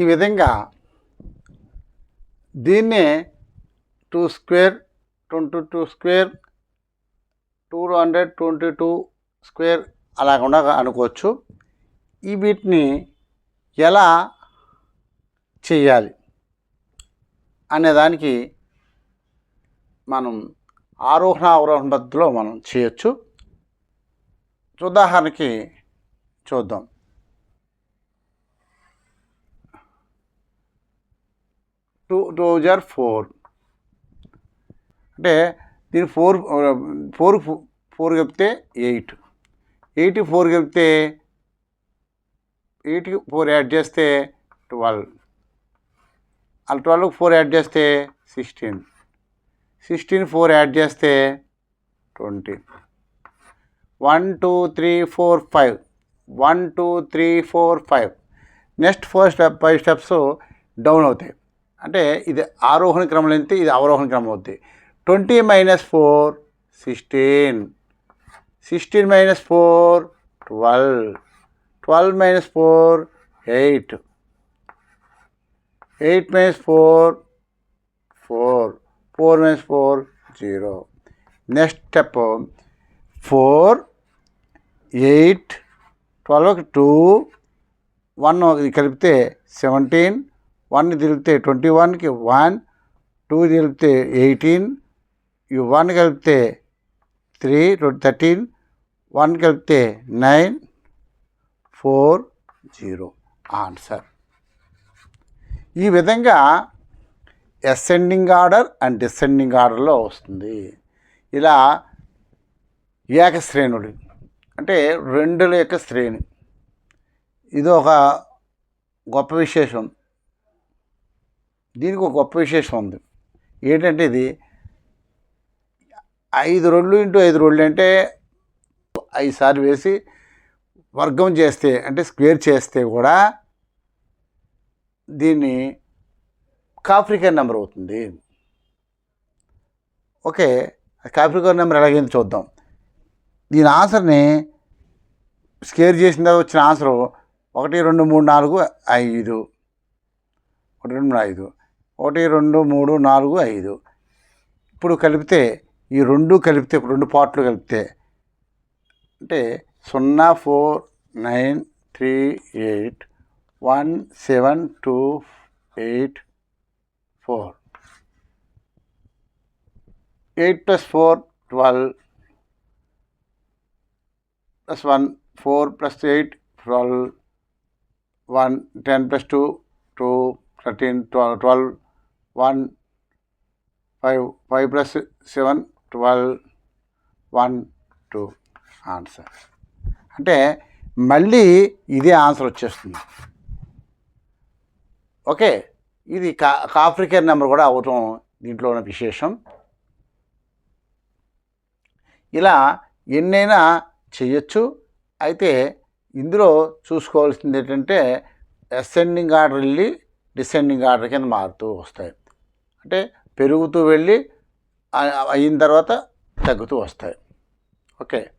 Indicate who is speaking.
Speaker 1: ఈ విధంగా దీన్నే two square twenty two square two hundred twenty two square అలాగుండా అనుకోవచ్చు. ఈ వీటిని ఎలా చేయాలి అనేదానికి మనం ఆరోహణ అవరోహణ పద్ధతిలో మనం చేయొచ్చు. ఉదాహరణకి చూద్దాం. టూ టూ జార్ ఫోర్. అంటే దీని ఫోర్ ఫోర్ ఫోర్ చెప్తే ఎయిట్. ఎయిట్ ఫోర్ చెప్తే ఎయిట్కి ఫోర్ యాడ్ చేస్తే ట్వెల్వ్. అలా ట్వెల్వ్కి ఫోర్ యాడ్ చేస్తే సిక్స్టీన్. సిక్స్టీన్ ఫోర్ యాడ్ చేస్తే twenty. One two three four five. One two three four five. Next four step five steps down అవుతాయి. అంటే ఇది ఆరోహణ క్రమం అయితే ఇది అవరోహణ క్రమం అవుతుంది twenty minus four sixteen. Sixteen minus four twelve. Twelve minus four eight. Eight minus four four. Four minus four zero. Next step. Four eight twelve two one ఇది కలిపితే సెవెంటీన్ వన్ తిరిగితే ట్వంటీ వన్కి వన్ టూ తిరిగితే eighteen ఈ one కలిపితే three thirteen one కలిపితే nine four zero. Answer. ఈ విధంగా అసెండింగ్ ఆర్డర్ అండ్ డిసెండింగ్ ఆర్డర్లో వస్తుంది. ఇలా ఏకశ్రేణుడు అంటే రెండుల యొక్క శ్రేణి. ఇది ఒక గొప్ప విశేషం. దీనికి ఒక గొప్ప విశేషం ఉంది. ఏంటంటే ఇది ఐదు రోళ్ళు ఇంటూ ఐదు రోళ్ళు అంటే ఐదు సార్లు వేసి వర్గం చేస్తే అంటే స్క్వేర్ చేస్తే కూడా దీన్ని కాఫ్రికన్ నెంబర్ అవుతుంది. ఓకే కాఫ్రికన్ నెంబర్ ఎలాగైంది చూద్దాం. దీని ఆన్సర్ని స్కేర్ చేసిన తర్వాత వచ్చిన ఆన్సరు ఒకటి రెండు మూడు నాలుగు ఐదు. ఒకటి రెండు మూడు ఐదు ఒకటి రెండు మూడు నాలుగు ఐదు. ఇప్పుడు కలిపితే ఈ రెండు కలిపితే రెండు పార్ట్లు కలిపితే అంటే సున్నా four nine three eight one seven two eight four. Eight plus four twelve. Plus one four plus eight twelve. One ten plus two two thirteen twelve twelve one five five plus seven twelve one two answer అంటే మళ్ళీ ఇదే answer వచ్చేస్తుంది. Okay ఇది కా కాఫ్రికన్ number కూడా అవటం దీంట్లో ఉన్న విశేషం. ఇలా ఎన్నైనా చేయొచ్చు. అయితే ఇందులో చూసుకోవాల్సింది ఏంటంటే అసెండింగ్ ఆర్డర్ వెళ్ళి డిసెండింగ్ ఆర్డర్ కింద మారుతూ వస్తాయి. అంటే పెరుగుతూ వెళ్ళి అయిన తర్వాత తగ్గుతూ వస్తాయి. ఓకే?